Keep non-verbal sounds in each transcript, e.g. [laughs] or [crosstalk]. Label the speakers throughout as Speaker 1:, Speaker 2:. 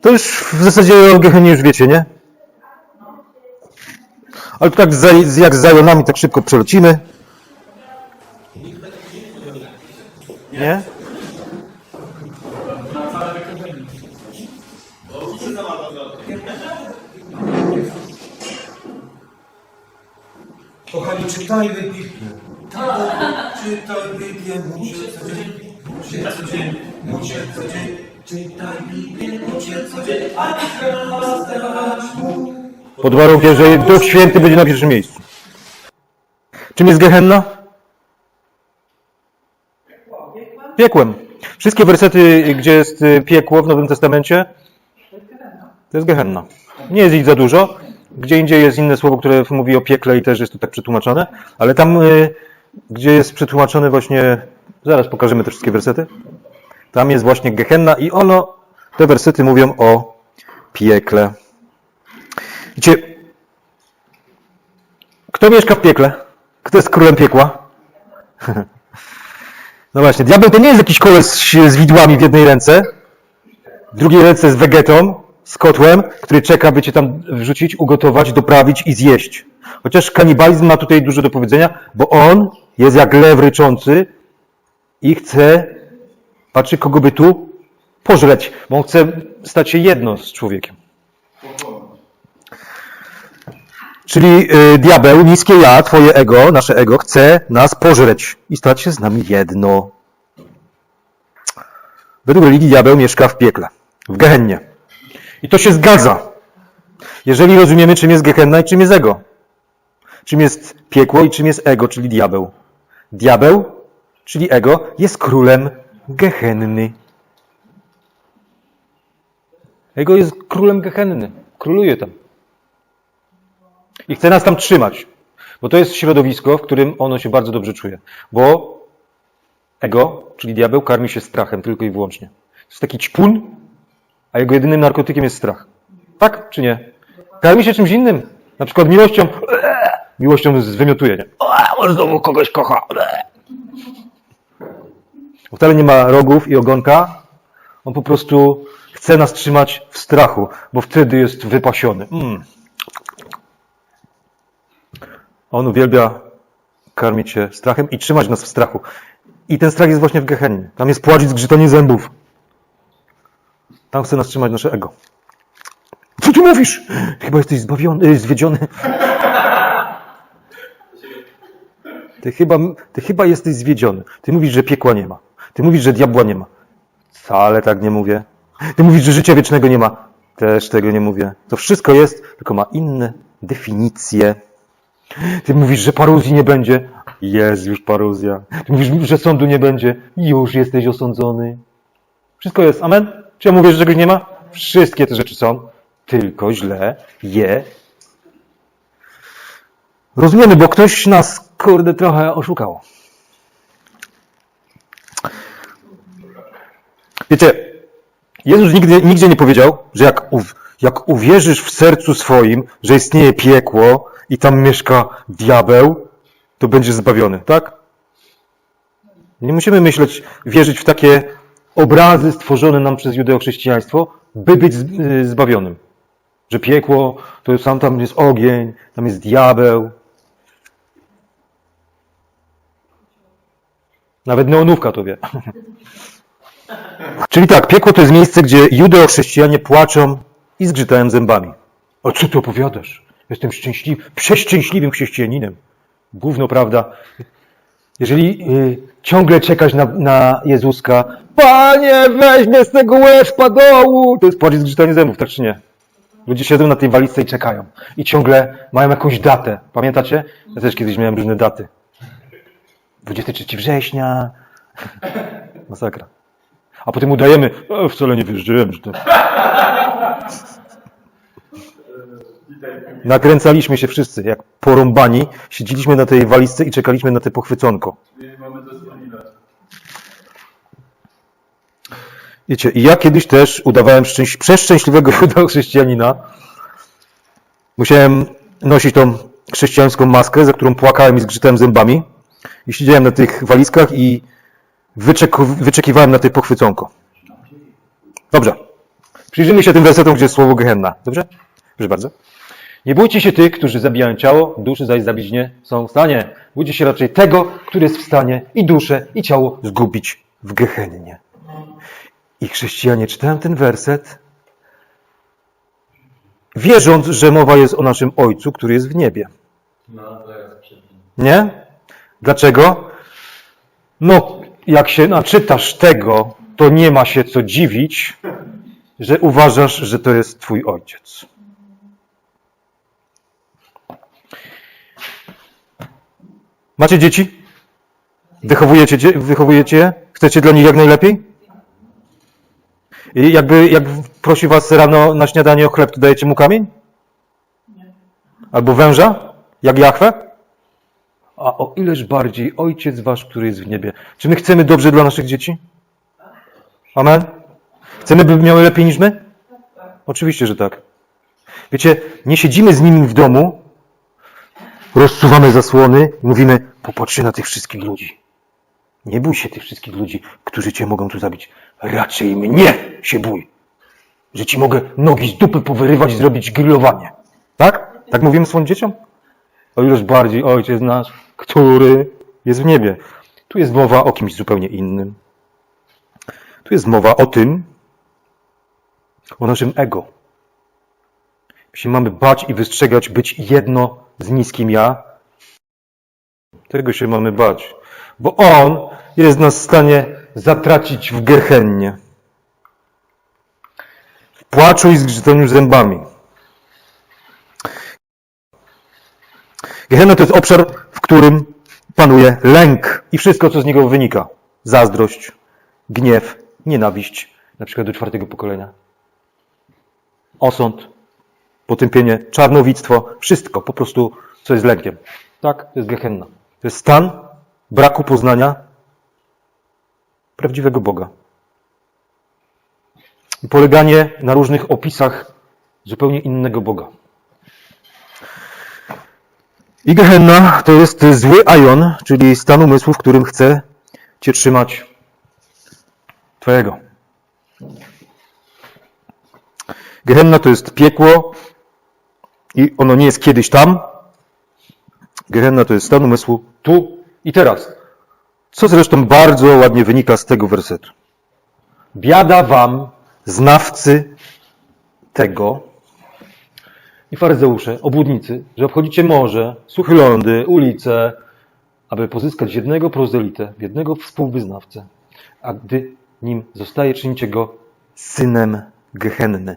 Speaker 1: To już w zasadzie o Gehennie już wiecie, nie? Ale tak jak z zajonami tak szybko przelecimy. Nie?
Speaker 2: Kochani, czytajmy Biblię. Tak, czytaj Biblię, muszę co dzień, muszę co dzień, muszę co dzień. Czytaj Biblię, muszę co dzień, a teraz mu.
Speaker 1: Pod warunkiem, że Duch Święty będzie na pierwszym miejscu. Czym jest Gehenna? Piekłem. Wszystkie wersety, gdzie jest y, piekło w Nowym Testamencie, to jest Gehenna. Nie jest ich za dużo. Gdzie indziej jest inne słowo, które mówi o piekle i też jest to tak przetłumaczone, ale tam, y, gdzie jest przetłumaczone właśnie, zaraz pokażemy te wszystkie wersety, tam jest właśnie Gehenna i ono, te wersety mówią o piekle. Wiecie, kto mieszka w piekle? Kto jest królem piekła? [laughs] No właśnie, diabeł to nie jest jakiś koleś z widłami w jednej ręce, w drugiej ręce z wegetą, z kotłem, który czeka, by cię tam wrzucić, ugotować, doprawić i zjeść. Chociaż kanibalizm ma tutaj dużo do powiedzenia, bo on jest jak lew ryczący i chce, patrzy kogo by tu pożreć, bo on chce stać się jedno z człowiekiem. Czyli y, diabeł, niskie ja, twoje ego, nasze ego, chce nas pożreć i stać się z nami jedno. Według religii diabeł mieszka w piekle, w Gehennie. I to się zgadza, jeżeli rozumiemy, czym jest Gehenna i czym jest ego. Czym jest piekło i czym jest ego, czyli diabeł. Diabeł, czyli ego, jest królem Gehenny. Ego jest królem Gehenny. Króluje tam. I chce nas tam trzymać. Bo to jest środowisko, w którym ono się bardzo dobrze czuje. Bo ego, czyli diabeł, karmi się strachem tylko i wyłącznie. To jest taki ćpun, a jego jedynym narkotykiem jest strach. Tak czy nie? Karmi się czymś innym. Na przykład miłością. Miłością zwymiotuje, nie? On znowu kogoś kocha. Bo Wcale nie ma rogów i ogonka. On po prostu chce nas trzymać w strachu, bo wtedy jest wypasiony. Mm. On uwielbia karmić się strachem i trzymać nas w strachu. I ten strach jest właśnie w Gehennie. Tam jest płacz i zgrzytanie zębów. Tam chce nas trzymać nasze ego. Co ty mówisz? Ty chyba jesteś zbawiony, y, zwiedziony. Ty chyba, ty chyba jesteś zwiedziony. Ty mówisz, że piekła nie ma. Ty mówisz, że diabła nie ma. Wcale tak nie mówię. Ty mówisz, że życia wiecznego nie ma. Też tego nie mówię. To wszystko jest, tylko ma inne definicje. Ty mówisz, że paruzji nie będzie. Jest już paruzja. Ty mówisz, że sądu nie będzie. Już jesteś osądzony. Wszystko jest. Amen? Czy ja mówię, że czegoś nie ma? Wszystkie te rzeczy są. Tylko źle je. Rozumiemy, bo ktoś nas, kurde, trochę oszukał. Wiecie, Jezus nigdy, nigdzie nie powiedział, że jak, jak uwierzysz w sercu swoim, że istnieje piekło i tam mieszka diabeł, to będziesz zbawiony, tak? Nie musimy myśleć, wierzyć w takie obrazy stworzone nam przez judeochrześcijaństwo, by być y, zbawionym. Że piekło, to tam, tam jest ogień, tam jest diabeł. Nawet neonówka to wie. [laughs] Czyli tak, piekło to jest miejsce, gdzie judeochrześcijanie płaczą i zgrzytają zębami. O co ty opowiadasz? Jestem szczęśliwy, przeszczęśliwym chrześcijaninem. Gówno, prawda? Jeżeli y, ciągle czekasz na, na Jezuska, Panie, weź mnie z tego łezpa dołu! To jest płacz i zgrzytanie zębów, tak czy nie? Ludzie siedzą na tej walizce i czekają. I ciągle mają jakąś datę. Pamiętacie? Ja też kiedyś miałem różne daty. 23 września. Masakra. A potem udajemy, e, wcale nie wierzyłem, że to... Nakręcaliśmy się wszyscy, jak porąbani. Siedzieliśmy na tej walizce i czekaliśmy na te pochwyconko. Wiecie, i ja kiedyś też udawałem szczęś... przeszczęśliwego [laughs] chrześcijanina. Musiałem nosić tą chrześcijańską maskę, za którą płakałem i zgrzytałem zębami. I siedziałem na tych walizkach i wyczek... wyczekiwałem na tej pochwyconko. Dobrze. Przyjrzyjmy się tym wersetom, gdzie jest słowo Gehenna. Dobrze? Proszę bardzo. Nie bójcie się tych, którzy zabijają ciało, duszy zaś zabić nie są w stanie. Bójcie się raczej tego, który jest w stanie i duszę, i ciało zgubić w Gehennie. I chrześcijanie czytają ten werset, wierząc, że mowa jest o naszym Ojcu, który jest w niebie.
Speaker 2: No.
Speaker 1: Nie? Dlaczego? No, jak się naczytasz tego, to nie ma się co dziwić, że uważasz, że to jest Twój ojciec. Macie dzieci? Wychowujecie, wychowujecie je? Chcecie dla nich jak najlepiej? I jakby, jak prosi was rano na śniadanie o chleb, to dajecie mu kamień? Albo węża? Jak Jachwę? A o ileż bardziej Ojciec Wasz, który jest w niebie. Czy my chcemy dobrze dla naszych dzieci? Amen? Chcemy, by miały lepiej niż my? Oczywiście, że tak. Wiecie, nie siedzimy z nimi w domu, rozsuwamy zasłony i mówimy, popatrzcie na tych wszystkich ludzi. Nie bój się tych wszystkich ludzi, którzy cię mogą tu zabić. Raczej mnie się bój. Że ci mogę nogi z dupy powyrywać zrobić grillowanie. Tak? Tak mówimy swoim dzieciom? O ileż bardziej Ojciec nasz, który jest w niebie. Tu jest mowa o kimś zupełnie innym. Tu jest mowa o tym, o naszym ego. Jeśli mamy bać i wystrzegać, być jedno z niskim ja, tego się mamy bać, bo On jest nas w stanie zatracić w gehennie. W płaczu i zgrzytaniu zębami. Gehenna to jest obszar, w którym panuje lęk i wszystko, co z niego wynika. Zazdrość, gniew, nienawiść, na przykład do czwartego pokolenia. Osąd, potępienie, czarnowictwo, wszystko po prostu, co jest lękiem. Tak, to jest Gehenna. To jest stan braku poznania prawdziwego Boga. I poleganie na różnych opisach zupełnie innego Boga. I Gehenna to jest zły ajon, czyli stan umysłu, w którym chce cię trzymać twojego. Gehenna to jest piekło i ono nie jest kiedyś tam. Gehenna to jest stan umysłu tu i teraz. Co zresztą bardzo ładnie wynika z tego wersetu. Biada wam, znawcy tego, i faryzeusze, obłudnicy, że obchodzicie morze, suche lądy, ulice, aby pozyskać jednego prozelitę, jednego współwyznawcę, a gdy nim zostaje, czynicie go synem Gehenny.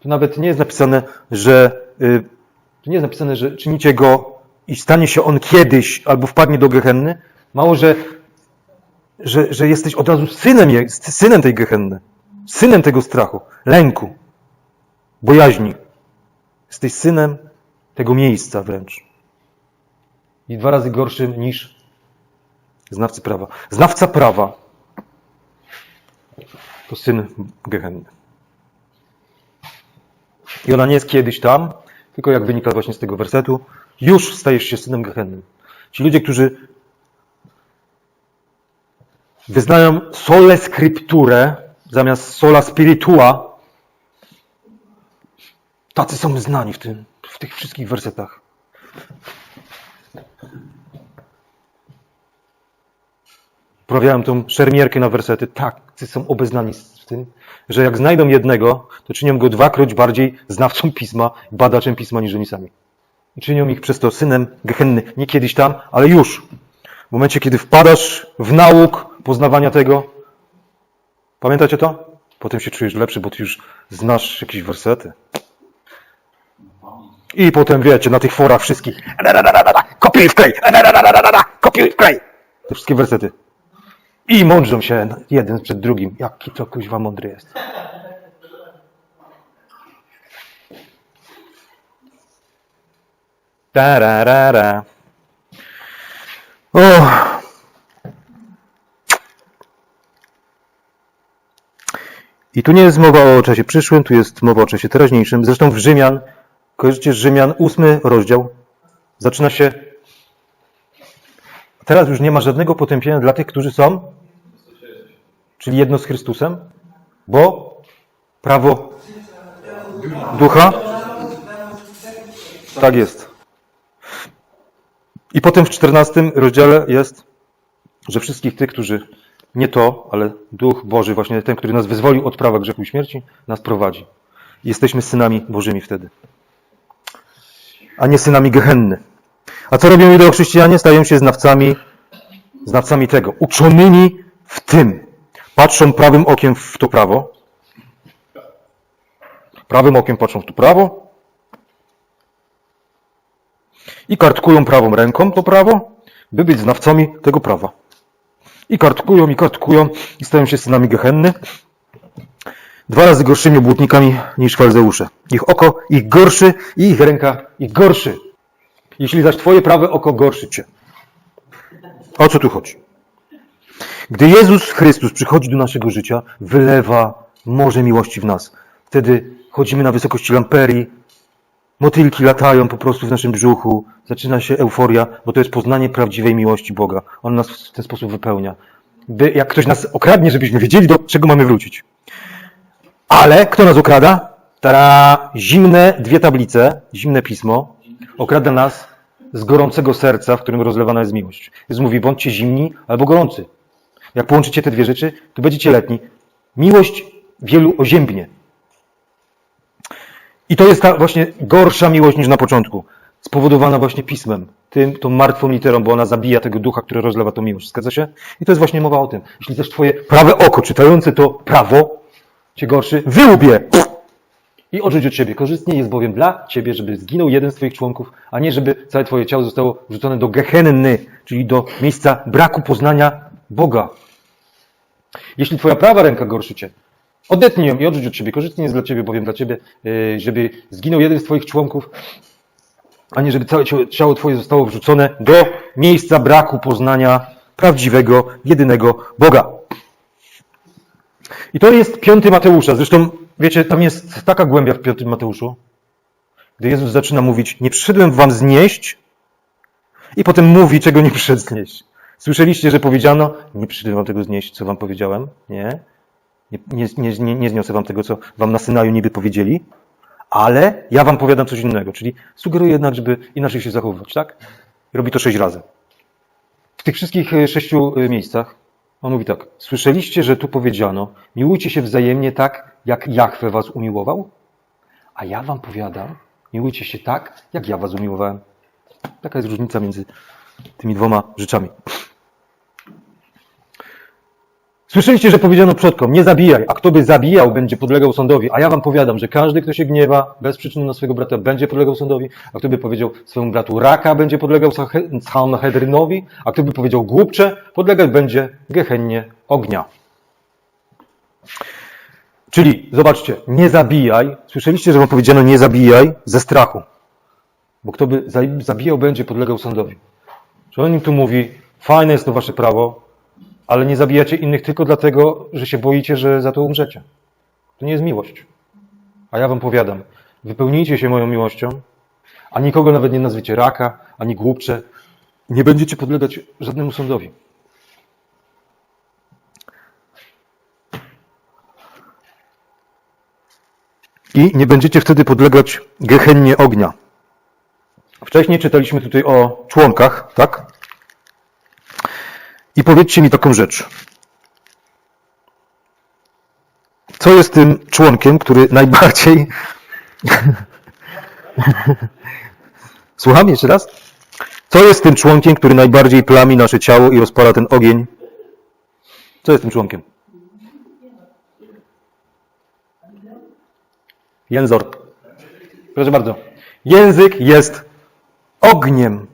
Speaker 1: Tu nawet nie jest napisane, że y, tu nie jest napisane, że czynicie go i stanie się on kiedyś albo wpadnie do Gehenny. Mało, że, że, że jesteś od razu synem, synem tej Gehenny, synem tego strachu, lęku, bojaźni. Jesteś synem tego miejsca wręcz. I dwa razy gorszym niż znawcy prawa. Znawca prawa to syn Gehenny. I ona nie jest kiedyś tam, tylko jak wynika właśnie z tego wersetu, już stajesz się synem Gehenny. Ci ludzie, którzy wyznają sole scripture zamiast sola spiritua, Tacy są znani w, tym, w tych wszystkich wersetach. Prawiałem tą szermierkę na wersety. Tacy są obeznani z tym, że jak znajdą jednego, to czynią go dwakroć bardziej znawcą pisma, badaczem pisma niż oni sami. I czynią ich przez to synem Gehenny. Nie kiedyś tam, ale już. W momencie, kiedy wpadasz w nauk poznawania tego, pamiętacie to? Potem się czujesz lepszy, bo ty już znasz jakieś wersety. I potem wiecie, na tych forach wszystkich. Kopiuj w klej! Kopiuj w klej! Te wszystkie wersety. I mądrzą się jeden przed drugim. Jaki to kuźwa mądry jest. Tararara. O. I tu nie jest mowa o czasie przyszłym, tu jest mowa o czasie teraźniejszym. Zresztą w Rzymian Kojarzycie Rzymian, ósmy rozdział. Zaczyna się. Teraz już nie ma żadnego potępienia dla tych, którzy są, czyli jedno z Chrystusem, bo Prawo ducha? Tak jest. I potem w 14 rozdziale jest, że wszystkich tych, którzy nie to, ale Duch Boży, właśnie ten, który nas wyzwolił od prawa grzechu i śmierci, nas prowadzi. Jesteśmy synami Bożymi wtedy, a nie synami Gehenny. A co robią judeochrześcijanie? Stają się znawcami, znawcami tego, uczonymi w tym. Patrzą prawym okiem w to prawo, prawym okiem patrzą w to prawo i kartkują prawą ręką to prawo, by być znawcami tego prawa. I kartkują, i kartkują, i stają się synami Gehenny, dwa razy gorszymi obłudnikami niż faryzeusze. Ich oko ich gorszy i ich ręka ich gorszy. Jeśli zaś twoje prawe oko gorszy cię. O co tu chodzi? Gdy Jezus Chrystus przychodzi do naszego życia, wylewa morze miłości w nas. Wtedy chodzimy na wysokości lamperii, motylki latają po prostu w naszym brzuchu, zaczyna się euforia, bo to jest poznanie prawdziwej miłości Boga. On nas w ten sposób wypełnia. By, jak ktoś nas okradnie, żebyśmy wiedzieli, do czego mamy wrócić. Ale kto nas okrada? Tara, zimne dwie tablice, zimne pismo, okrada nas z gorącego serca, w którym rozlewana jest miłość. Jezus mówi, bądźcie zimni albo gorący. Jak połączycie te dwie rzeczy, to będziecie letni. Miłość wielu oziębnie. I to jest ta właśnie gorsza miłość niż na początku. Spowodowana właśnie pismem, tym, tą martwą literą, bo ona zabija tego ducha, który rozlewa tą miłość. Zgadza się? I to jest właśnie mowa o tym. Jeśli też twoje prawe oko, czytające to prawo, cię gorszy, wyłbie i odrzuć od ciebie. Korzystnie jest bowiem dla ciebie, żeby zginął jeden z twoich członków, a nie żeby całe twoje ciało zostało wrzucone do gehenny, czyli do miejsca braku poznania Boga. Jeśli twoja prawa ręka gorszy cię, odetnij ją i odrzuć od ciebie. Korzystnie jest dla ciebie, bowiem dla ciebie, yy, żeby zginął jeden z twoich członków, a nie żeby całe ciało twoje zostało wrzucone do miejsca braku poznania prawdziwego, jedynego Boga. I to jest piąty Mateusza. Zresztą, wiecie, tam jest taka głębia w piątym Mateuszu, gdy Jezus zaczyna mówić, nie przyszedłem wam znieść, i potem mówi, czego nie przyszedł znieść. Słyszeliście, że powiedziano, nie przyszedłem wam tego znieść, co wam powiedziałem? Nie. Nie, nie, nie, nie, zniosę wam tego, co wam na Synaju niby powiedzieli, ale ja wam powiadam coś innego. Czyli sugeruję jednak, żeby inaczej się zachowywać, tak? Robi to sześć razy. W tych wszystkich e, sześciu e, miejscach on mówi tak. Słyszeliście, że tu powiedziano, miłujcie się wzajemnie tak, jak Jahwe was umiłował? A ja wam powiadam, miłujcie się tak, jak ja was umiłowałem. Taka jest różnica między tymi dwoma rzeczami. Słyszeliście, że powiedziano przodkom, nie zabijaj, a kto by zabijał, będzie podlegał sądowi. A ja wam powiadam, że każdy, kto się gniewa bez przyczyny na swojego brata, będzie podlegał sądowi, a kto by powiedział swojemu bratu raka, będzie podlegał Sanhedrynowi, a kto by powiedział głupcze, podlegać będzie gehennie ognia. Czyli, zobaczcie, nie zabijaj. Słyszeliście, że wam powiedziano nie zabijaj ze strachu. Bo kto by za- zabijał, będzie podlegał sądowi. Że on im tu mówi, fajne jest to wasze prawo, ale nie zabijacie innych tylko dlatego, że się boicie, że za to umrzecie. To nie jest miłość. A ja wam powiadam, wypełnijcie się moją miłością, a nikogo nawet nie nazwiecie raka, ani głupcze. Nie będziecie podlegać żadnemu sądowi. I nie będziecie wtedy podlegać gehennie ognia. Wcześniej czytaliśmy tutaj o członkach, tak? I powiedzcie mi taką rzecz. Co jest tym członkiem, który najbardziej. [laughs] Słucham jeszcze raz? Co jest tym członkiem, który najbardziej plami nasze ciało i rozpala ten ogień? Co jest tym członkiem? Jęzor. Proszę bardzo. Język jest ogniem.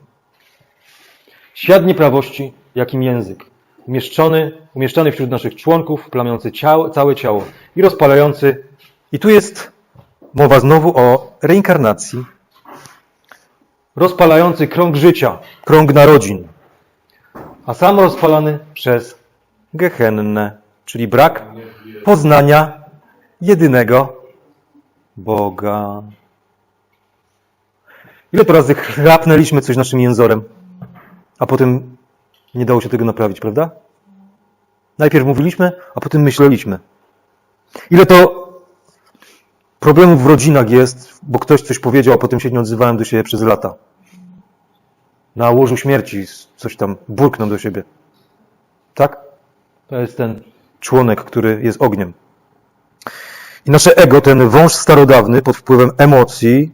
Speaker 1: Świat nieprawości, jakim język. Umieszczony, umieszczony wśród naszych członków, plamiący ciało, całe ciało i rozpalający. I tu jest mowa znowu o reinkarnacji. Rozpalający krąg życia, krąg narodzin. A sam rozpalany przez gehennę, czyli brak poznania jedynego Boga. Ile to razy chrapnęliśmy coś naszym jęzorem, a potem nie dało się tego naprawić, prawda? Najpierw mówiliśmy, a potem myśleliśmy. Ile to problemów w rodzinach jest, bo ktoś coś powiedział, a potem się nie odzywają do siebie przez lata. Na łożu śmierci coś tam burkną do siebie. Tak? To jest ten członek, który jest ogniem. I nasze ego, ten wąż starodawny pod wpływem emocji,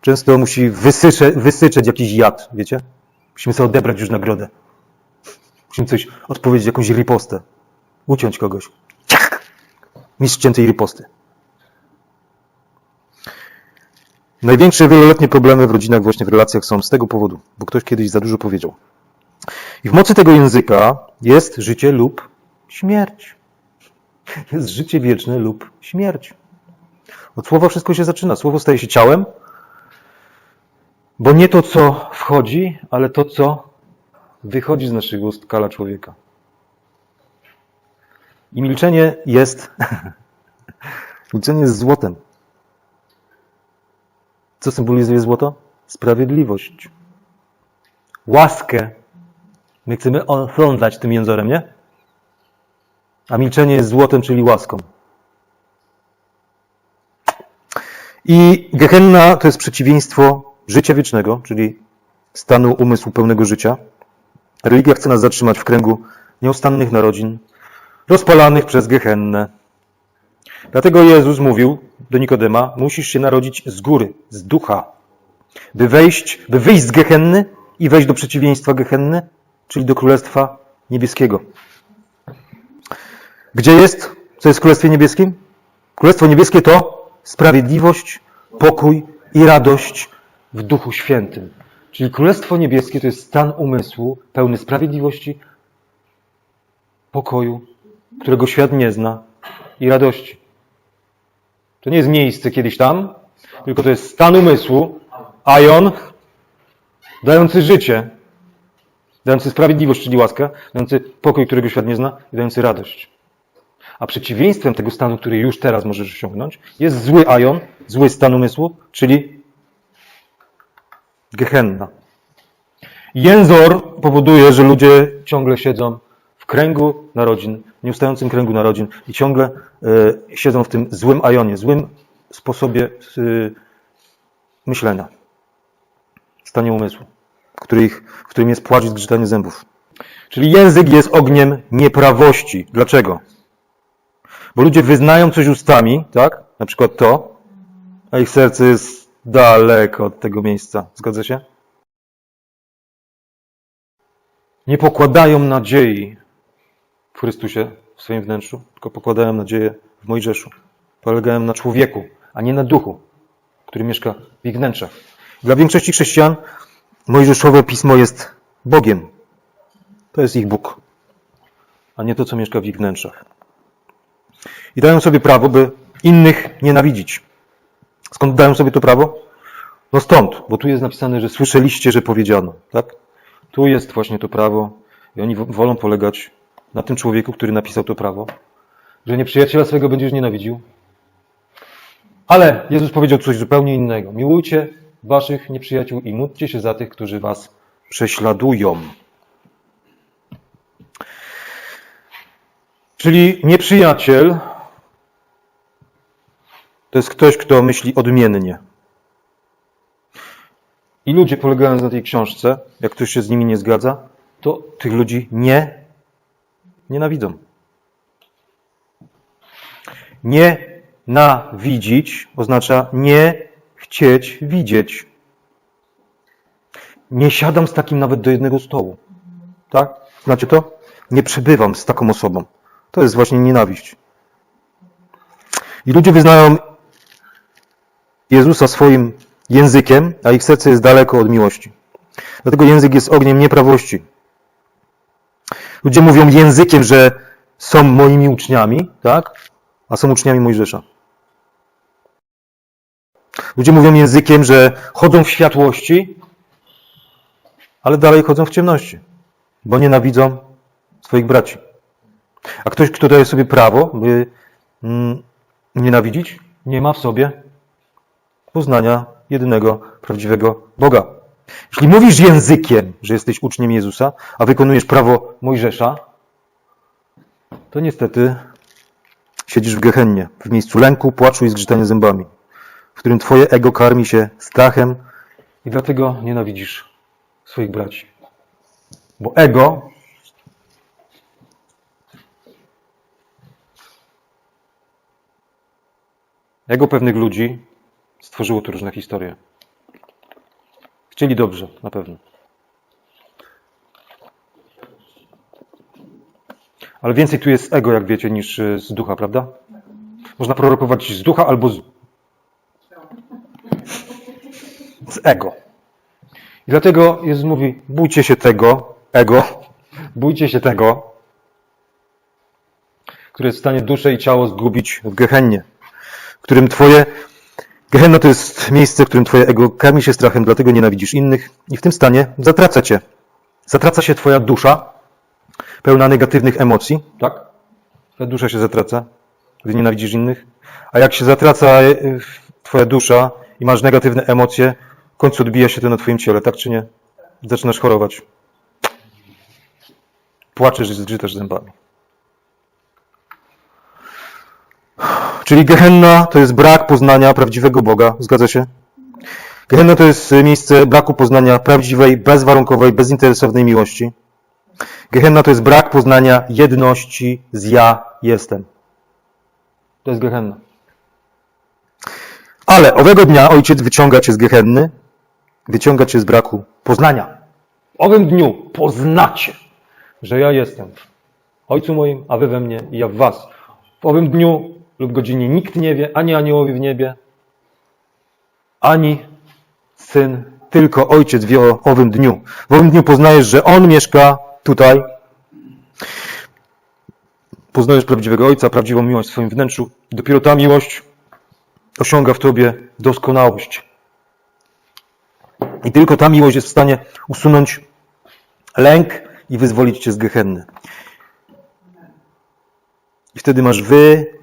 Speaker 1: często musi wysycze, wysyczeć jakiś jad, wiecie? Musimy sobie odebrać już nagrodę. Musimy coś odpowiedzieć, jakąś ripostę. Uciąć kogoś. Ciach! Mistrz ciętej riposty. Największe wieloletnie problemy w rodzinach, właśnie w relacjach są z tego powodu, bo ktoś kiedyś za dużo powiedział. I w mocy tego języka jest życie lub śmierć. Jest życie wieczne lub śmierć. Od słowa wszystko się zaczyna. Słowo staje się ciałem, bo nie to, co wchodzi, ale to, co wychodzi z naszego ust kala człowieka. I milczenie jest. [laughs] milczenie jest złotem. Co symbolizuje złoto? Sprawiedliwość. Łaskę. My chcemy osądzać tym jęzorem, nie? A milczenie jest złotem, czyli łaską. I Gehenna to jest przeciwieństwo życia wiecznego, czyli stanu umysłu pełnego życia. Religia chce nas zatrzymać w kręgu nieustannych narodzin, rozpalanych przez Gehennę. Dlatego Jezus mówił do Nikodema, musisz się narodzić z góry, z ducha, by wejść, by wyjść z Gehenny i wejść do przeciwieństwa Gehenny, czyli do Królestwa Niebieskiego. Gdzie jest? Co jest w Królestwie Niebieskim? Królestwo Niebieskie to sprawiedliwość, pokój i radość w Duchu Świętym. Czyli Królestwo Niebieskie to jest stan umysłu pełny sprawiedliwości, pokoju, którego świat nie zna i radości. To nie jest miejsce kiedyś tam, tylko to jest stan umysłu, aion, dający życie, dający sprawiedliwość, czyli łaskę, dający pokój, którego świat nie zna i dający radość. A przeciwieństwem tego stanu, który już teraz możesz osiągnąć, jest zły aion, zły stan umysłu, czyli Gehenna. Jęzor powoduje, że ludzie ciągle siedzą w kręgu narodzin, nieustającym kręgu narodzin i ciągle e, siedzą w tym złym ajonie, złym sposobie e, myślenia, stanie umysłu, w, których, w którym jest płacz i zgrzytanie zębów. Czyli język jest ogniem nieprawości. Dlaczego? Bo ludzie wyznają coś ustami, tak? Na przykład to, a ich serce jest daleko od tego miejsca. Zgadza się? Nie pokładają nadziei w Chrystusie, w swoim wnętrzu, tylko pokładają nadzieję w Mojżeszu. Polegają na człowieku, a nie na duchu, który mieszka w ich wnętrzach. Dla większości chrześcijan Mojżeszowe pismo jest Bogiem. To jest ich Bóg, a nie to, co mieszka w ich wnętrzach. I dają sobie prawo, by innych nienawidzić. Skąd dają sobie to prawo? No stąd, bo tu jest napisane, że słyszeliście, że powiedziano. Tak? Tu jest właśnie to prawo i oni wo- wolą polegać na tym człowieku, który napisał to prawo, że nieprzyjaciela swego będziesz nienawidził. Ale Jezus powiedział coś zupełnie innego. Miłujcie waszych nieprzyjaciół i módlcie się za tych, którzy was prześladują. Czyli nieprzyjaciel to jest ktoś, kto myśli odmiennie. I ludzie polegając na tej książce, jak ktoś się z nimi nie zgadza, to tych ludzi nie nienawidzą. Nienawidzić oznacza nie chcieć widzieć. Nie siadam z takim nawet do jednego stołu. Tak? Znacie to? Nie przebywam z taką osobą. To jest właśnie nienawiść. I ludzie wyznają Jezusa swoim językiem, a ich serce jest daleko od miłości. Dlatego język jest ogniem nieprawości. Ludzie mówią językiem, że są moimi uczniami, tak? A są uczniami Mojżesza. Ludzie mówią językiem, że chodzą w światłości, ale dalej chodzą w ciemności, bo nienawidzą swoich braci. A ktoś, kto daje sobie prawo, by mm, nienawidzić, nie ma w sobie poznania jedynego prawdziwego Boga. Jeśli mówisz językiem, że jesteś uczniem Jezusa, a wykonujesz prawo Mojżesza, to niestety Siedzisz w gehennie, w miejscu lęku, płaczu i zgrzytania zębami, w którym twoje ego karmi się strachem i dlatego nienawidzisz swoich braci. Bo ego ego pewnych ludzi stworzyło tu różne historie. Chcieli dobrze, na pewno. Ale więcej tu jest ego, jak wiecie, niż y, z ducha, prawda? Można prorokować z ducha albo z, z ego. I dlatego Jezus mówi, bójcie się tego, ego, [laughs] bójcie się tego, które jest w stanie duszę i ciało zgubić w gehennie, którym twoje Gehenna to jest miejsce, w którym twoje ego karmi się strachem, dlatego nienawidzisz innych i w tym stanie zatraca cię. Zatraca się twoja dusza, pełna negatywnych emocji, tak? Twoja dusza się zatraca, gdy nienawidzisz innych. A jak się zatraca e, twoja dusza i masz negatywne emocje, w końcu odbija się to na twoim ciele, tak czy nie? Zaczynasz chorować. Płaczesz i zgrzytasz zębami. Czyli Gehenna to jest brak poznania prawdziwego Boga. Zgadza się? Gehenna to jest miejsce braku poznania prawdziwej, bezwarunkowej, bezinteresownej miłości. Gehenna to jest brak poznania jedności z ja jestem. To jest Gehenna. Ale owego dnia ojciec wyciąga cię z Gehenny, wyciąga cię z braku poznania. W owym dniu poznacie, że ja jestem w Ojcu moim, a wy we mnie i ja w was. W owym dniu lub godzinie nikt nie wie, ani aniołowie w niebie, ani Syn, tylko Ojciec wie o owym dniu. W owym dniu poznajesz, że On mieszka tutaj. Poznajesz prawdziwego Ojca, prawdziwą miłość w swoim wnętrzu. Dopiero ta miłość osiąga w Tobie doskonałość. I tylko ta miłość jest w stanie usunąć lęk i wyzwolić Cię z gehenny. I wtedy masz wy,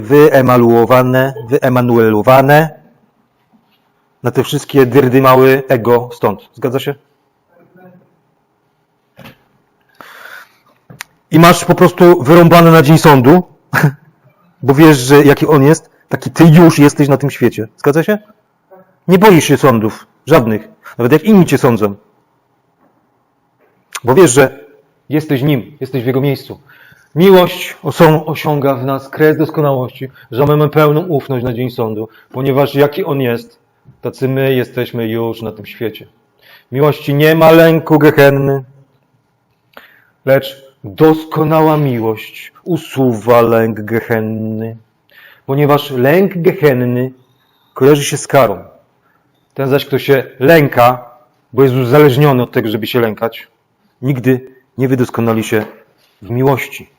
Speaker 1: wyemaluowane, wyemanuelowane na te wszystkie dyrdy małe ego stąd. Zgadza się? I masz po prostu wyrąbane na dzień sądu, [laughs] bo wiesz, że jaki on jest, taki ty już jesteś na tym świecie. Zgadza się? Nie boisz się sądów. Żadnych. Nawet jak inni cię sądzą. Bo wiesz, że jesteś nim, jesteś w jego miejscu. Miłość osiąga w nas kres doskonałości, że mamy pełną ufność na dzień sądu, ponieważ jaki on jest, tacy my jesteśmy już na tym świecie. Miłości nie ma lęku gehenny, lecz doskonała miłość usuwa lęk gehenny, ponieważ lęk gehenny kojarzy się z karą. Ten zaś, kto się lęka, bo jest uzależniony od tego, żeby się lękać, nigdy nie wydoskonali się w miłości.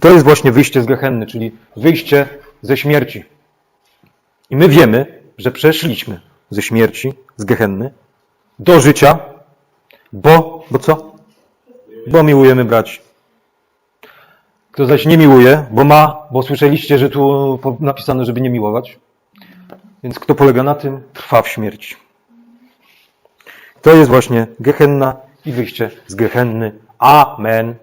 Speaker 1: To jest właśnie wyjście z gehenny, czyli wyjście ze śmierci. I my wiemy, że przeszliśmy ze śmierci, z gehenny, do życia, bo, bo co? Bo miłujemy braci. Kto zaś nie miłuje, bo ma, bo słyszeliście, że tu napisano, żeby nie miłować. Więc kto polega na tym, trwa w śmierci. To jest właśnie Gehenna i wyjście z Gehenny. Amen.